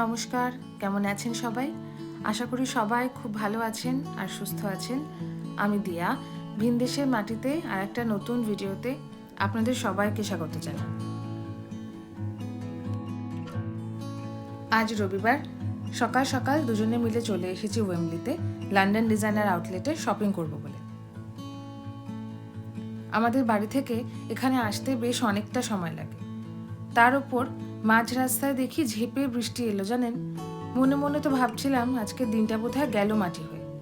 নমস্কার, কেমন আছেন সবাই? আশা করি সবাই খুব ভালো আছেন আর সুস্থ আছেন। আমি দিয়া, ভিনদেশের মাটিতে আর একটা নতুন ভিডিওতে আপনাদের সবাইকে স্বাগত জানাই। আজ রবিবার, সকাল সকাল দুজনে মিলে চলে এসেছি ওয়েমলিতে লন্ডন ডিজাইনার আউটলেটে শপিং করব বলে। আমাদের বাড়ি থেকে এখানে আসতে বেশ অনেকটা সময় লাগে। তার উপর মাঝ রাস্তায় দেখি ঝেপে বৃষ্টি এলো, জানেন? মনে মনে তো ভাবছিলাম আজকের দিনটা বোধহয় গেল মাটি হয়ে।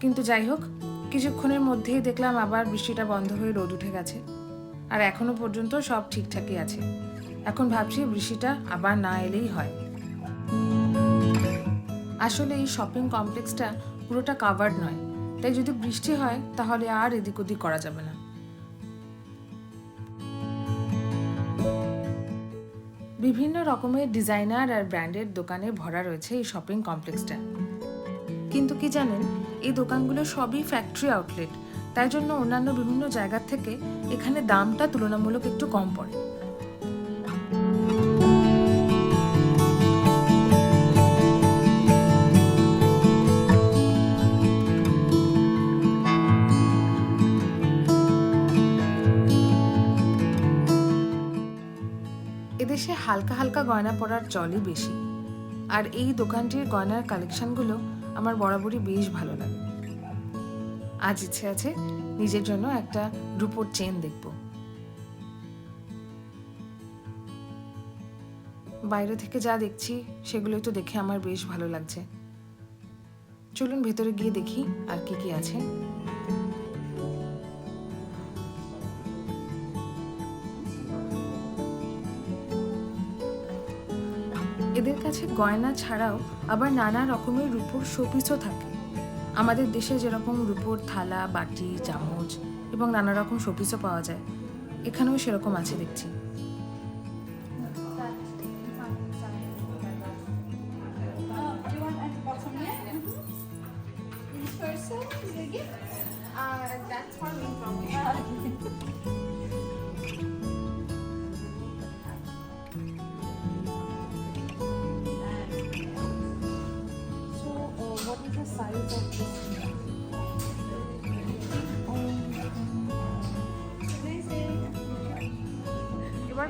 কিন্তু যাই হোক, কিছুক্ষণের মধ্যেই দেখলাম আবার বৃষ্টিটা বন্ধ হয়ে রোদ উঠে গেছে। আর এখনও পর্যন্ত সব ঠিকঠাকই আছে। এখন ভাবছি বৃষ্টিটা আবার না এলেই হয়। আসলে এই শপিং কমপ্লেক্সটা পুরোটা কাভার্ড নয়। তাই যদি বৃষ্টি হয়, তাহলে আর এদিক ওদিক করা যাবে না। বিভিন্ন রকমের ডিজাইনার আর ব্র্যান্ডের দোকানে ভরা রয়েছে এই শপিং কমপ্লেক্সটা কিন্তু কি জানেন, এই দোকানগুলো সবই ফ্যাক্টরি আউটলেট তাই জন্য অন্যান্য বিভিন্ন জায়গার থেকে এখানে দামটা তুলনামূলক একটু কম পড়ে। এদেশে হালকা হালকা গয়না পরার চলই বেশি। আর এই দোকানটির গয়নার কালেকশনগুলো আমার বরাবরই বেশ ভালো লাগে। আজ ইচ্ছে আছে নিজের জন্য একটা রূপোর চেন দেখব। বাইরে থেকে যা দেখছি, সেগুলোই তো দেখে আমার বেশ ভালো লাগছে। চলুন ভেতরে গিয়ে দেখি আর কি কি আছে। কাছে গয়না ছাড়াও আবার নানা রকমের রূপোর শোপিসও থাকে। আমাদের দেশে যেরকম রূপোর থালা, বাটি, চামচ এবং নানা রকম শোপিসও পাওয়া যায়। এখানেও সেরকম আছে দেখছি।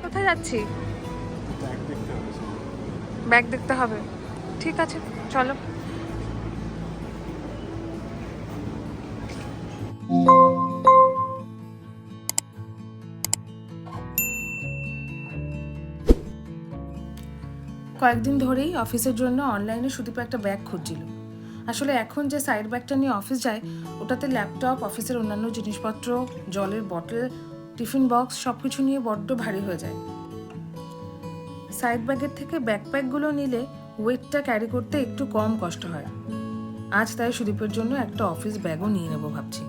কোথায় যাচ্ছি? ব্যাগ দেখতে হবে। ঠিক আছে, চলো। কয়েকদিন ধরেই অফিসের জন্য অনলাইনে সুদীপ একটা ব্যাগ খুঁজছিল। আসলে এখন যে সাইড ব্যাগটা নিয়ে অফিস যায়, ওটাতে ল্যাপটপ অফিসের অন্যান্য জিনিসপত্র, জলের বটল টিফিন বক্স সব কিছু নিয়ে বড্ড ভারী হয়ে যায়। সাইড ব্যাগের থেকে ব্যাকপ্যাকগুলো নিলে ওয়েটটা ক্যারি করতে একটু কম কষ্ট হয়। আজ তাই সুদীপের জন্য একটা অফিস ব্যাগও নিয়ে নেব ভাবছি।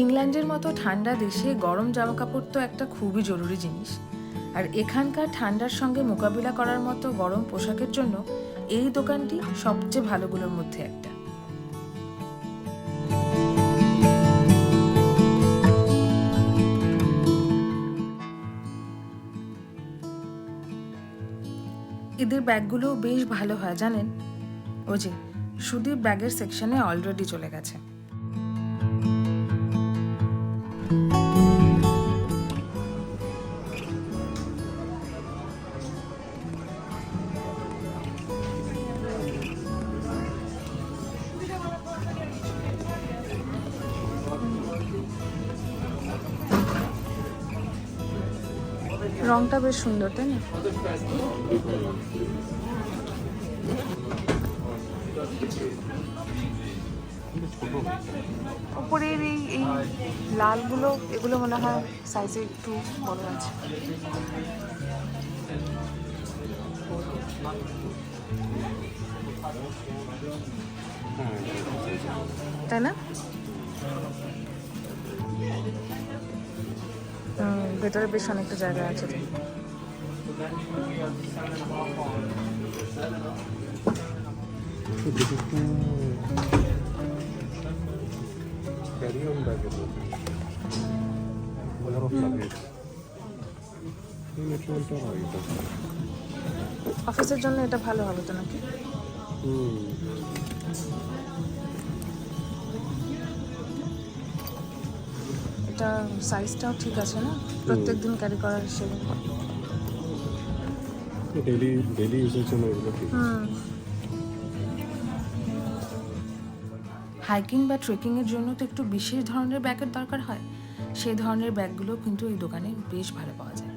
ইংল্যান্ডের মতো ঠান্ডা দেশে গরম জামাকাপড় তো একটা খুবই জরুরি জিনিস। আর এখানকার ঠান্ডার সঙ্গে মোকাবিলা করার মতো গরম পোশাকের জন্য এই দোকানটি সবচেয়ে ভালোগুলোর মধ্যে একটা। এদের ব্যাগগুলো বেশ ভালো হয়, জানেন? ও যে, সুদীপ ব্যাগের সেকশনে অলরেডি চলে গেছে। রংটা বেশ সুন্দর তাই না? ওপরের এই এই লালগুলো, এগুলো মনে হয় সাইজে একটু বড় আছে। তাই না? ভেতরে বেশ অনেকটা জায়গা আছে। তো। Is open. Lot of luggage. এই মেট্রোটা হয় এটা। অফিসের জন্য এটা ভালো হবে তো নাকি? হুম। এটা সাইজটাও ঠিক আছে না? প্রত্যেক দিন ক্যারি করার হিসেবে ডেলি ডেলি ইউজের জন্য এগুলো ঠিক। হুম। হাইকিং বা ট্রেকিংয়ের জন্য তো একটু বিশেষ ধরনের ব্যাগের দরকার হয়। সেই ধরনের ব্যাগগুলো কিন্তু এই দোকানে বেশ ভালো পাওয়া যায়।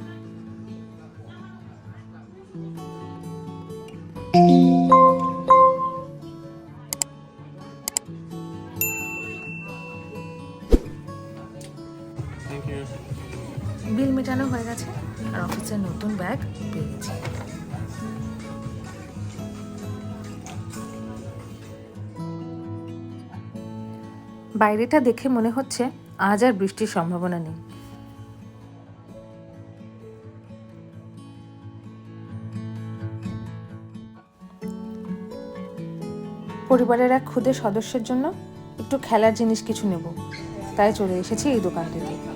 বিল মেটানো হয়ে গেছে আর অফিসের নতুন ব্যাগ পেয়ে গেছি। বাইরেটা দেখে মনে হচ্ছে আজ আর বৃষ্টির সম্ভাবনা নেই। পরিবারের এক ক্ষুদে সদস্যের জন্য একটু খেলার জিনিস কিছু নেব। তাই চলে এসেছি এই দোকানটিতে।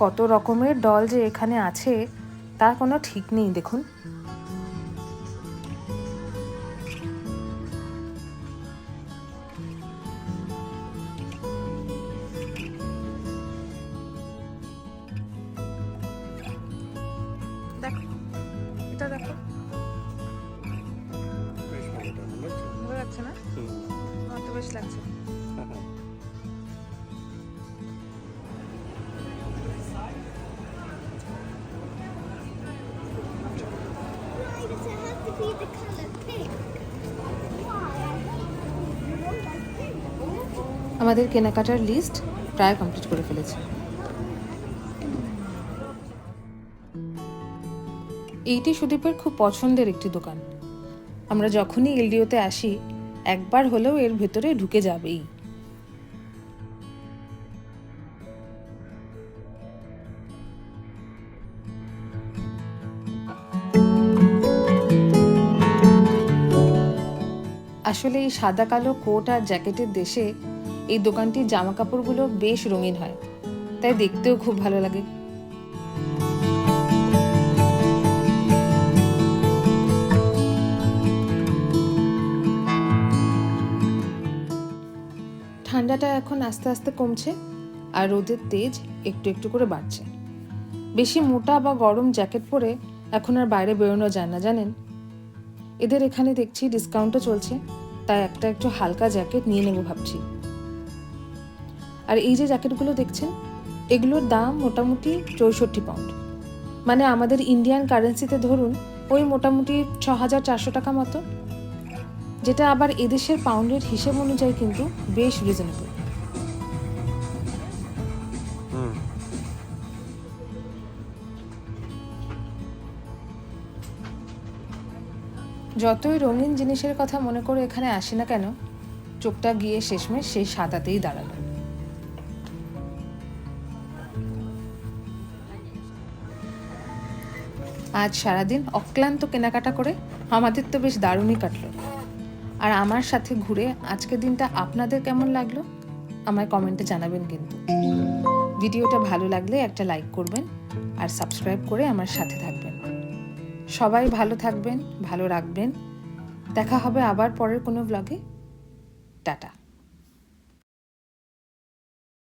কত রকমের ডল যে এখানে আছে তার কোনো ঠিক নেই দেখুন। দেখো এটা দেখো। বেশ ভালো এটা ভালো লাগছে। না? হুম। আমার তো বেশ লাগছে। আমাদের কেনাকাটার লিস্ট প্রায় কমপ্লিট করে ফেলেছি। এইটি সুদীপের খুব পছন্দের একটি দোকান। আমরা যখনই এলডিওতে আসি, একবার হলেও এর ভেতরে ঢুকে যাবেই। আসলে এই সাদা কালো কোট আর জ্যাকেটের দেশে এই দোকানটির জামা কাপড়গুলো বেশ রঙিন হয়। তাই দেখতেও খুব ভালো লাগে। ঠান্ডাটা এখন আস্তে আস্তে কমছে আর রোদের তেজ একটু একটু করে বাড়ছে। বেশি মোটা বা গরম জ্যাকেট পরে এখন আর বাইরে বেরোনো যায় না, জানেন? এদের এখানে দেখছি ডিসকাউন্টও চলছে, তাই একটা একটু হালকা জ্যাকেট নিয়ে নেব ভাবছি। আর এই যে জ্যাকেটগুলো দেখছেন এগুলোর দাম মোটামুটি চৌষট্টি পাউন্ড মানে আমাদের ইন্ডিয়ান কারেন্সিতে ধরুন ওই মোটামুটি ছ হাজার চারশো টাকা মতো। যেটা আবার এদেশের পাউন্ডের হিসেব অনুযায়ী কিন্তু বেশ রিজনেবল যতই রঙিন জিনিসের কথা মনে করে এখানে আসি না কেন চোখটা গিয়ে শেষমেশ সেই সাদাতেই দাঁড়াল। আজ সারাদিন অক্লান্ত কেনাকাটা করে আমাদের তো বেশ দারুণই কাটলো। আর আমার সাথে ঘুরে আজকের দিনটা আপনাদের কেমন লাগল? আমায় কমেন্টে জানাবেন কিন্তু। ভিডিওটা ভালো লাগলে একটা লাইক করবেন আর সাবস্ক্রাইব করে আমার সাথে থাকবেন। সবাই ভালো থাকবেন, ভালো রাখবেন। দেখা হবে আবার পরের কোনো ব্লগে টাটা।